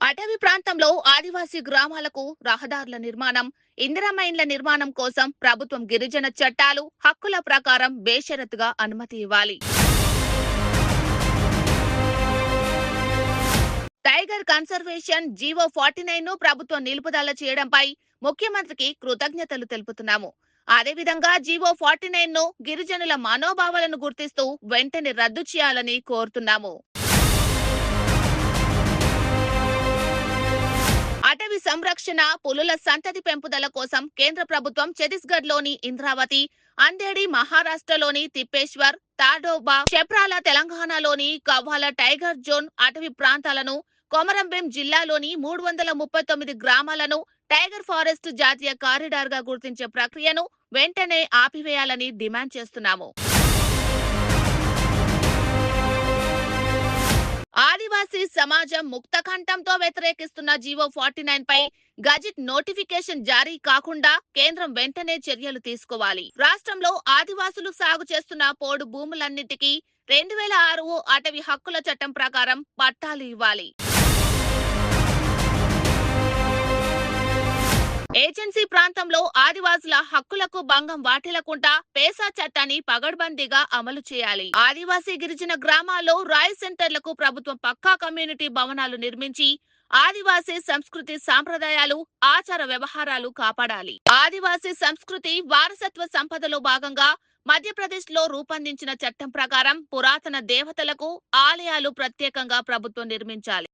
అటవీ ప్రాంతంలో ఆదివాసీ గ్రామాలకు రహదారుల నిర్మాణం ఇందిరామైన్ల నిర్మాణం కోసం ప్రభుత్వం గిరిజన చట్టాలు హక్కుల ప్రకారం బేషరతుగా అనుమతి ఇవ్వాలి. టైగర్ కన్సర్వేషన్ జీవో ఫార్టీ నైన్ను ప్రభుత్వం నిలుపుదల చేయడంపై ముఖ్యమంత్రికి కృతజ్ఞతలు తెలుపుతున్నాము. అదేవిధంగా జీవో ఫార్టీ నైన్ను గిరిజనుల మనోభావాలను గుర్తిస్తూ వెంటనే రద్దు చేయాలని కోరుతున్నాము. సంరక్షణ పులుల సంతతి పెంపుదల కోసం కేంద్ర ప్రభుత్వం ఛత్తీస్గఢ్లోని ఇంద్రావతి అందేడి మహారాష్ట్రలోని తిప్పేశ్వర్ తాడోబా చెప్రాల తెలంగాణలోని కవ్వాల టైగర్ జోన్ అటవీ ప్రాంతాలను కొమరంభీం జిల్లాలోని మూడు వందల ముప్పై తొమ్మిది గ్రామాలను టైగర్ ఫారెస్ట్ జాతీయ కారిడార్గా గుర్తించే ప్రక్రియను వెంటనే ఆపివేయాలని డిమాండ్ చేస్తున్నాము. సమాజం ముక్తకంఠంతో వ్యతిరేకిస్తున్న జీవో ఫార్టీ నైన్ పై గజిట్ నోటిఫికేషన్ జారీ కాకుండా కేంద్రం వెంటనే చర్యలు తీసుకోవాలి. రాష్ట్రంలో ఆదివాసులు సాగు చేస్తున్న పోడు భూములన్నిటికీ రెండు వేల ఆరు అటవీ హక్కుల చట్టం ప్రకారం పట్టాలు ఇవ్వాలి. ఏజెన్సీ ప్రాంతంలో ఆదివాసుల హక్కులకు భంగం వాటిల్లకుండా పేసా చట్టాన్ని పగడ్బందీగా అమలు చేయాలి. ఆదివాసీ గిరిజన గ్రామాల్లో రాయ్ సెంటర్లకు ప్రభుత్వం పక్కా కమ్యూనిటీ భవనాలు నిర్మించి ఆదివాసీ సంస్కృతి సాంప్రదాయాలు ఆచార వ్యవహారాలు కాపాడాలి. ఆదివాసీ సంస్కృతి వారసత్వ సంపదలో భాగంగా మధ్యప్రదేశ్లో రూపొందించిన చట్టం ప్రకారం పురాతన దేవతలకు ఆలయాలు ప్రత్యేకంగా ప్రభుత్వం నిర్మించాలి.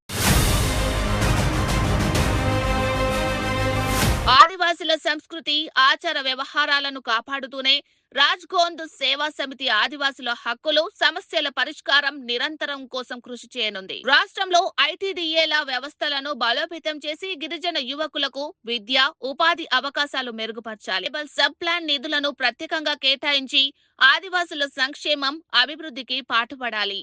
ఆదివాసుల సంస్కృతి ఆచార వ్యవహారాలను కాపాడుతూనే రాజ్గోంద్ సేవా సమితి ఆదివాసుల హక్కులు సమస్యల పరిష్కారం నిరంతరం కోసం కృషి చేయనుంది. రాష్ట్రంలో ఐటీడీఏల వ్యవస్థలను బలోపేతం చేసి గిరిజన యువకులకు విద్య ఉపాధి అవకాశాలు మెరుగుపరచాలి. సబ్ ప్లాన్ నిధులను ప్రత్యేకంగా కేటాయించి ఆదివాసుల సంక్షేమం అభివృద్ధికి పాటుపడాలి.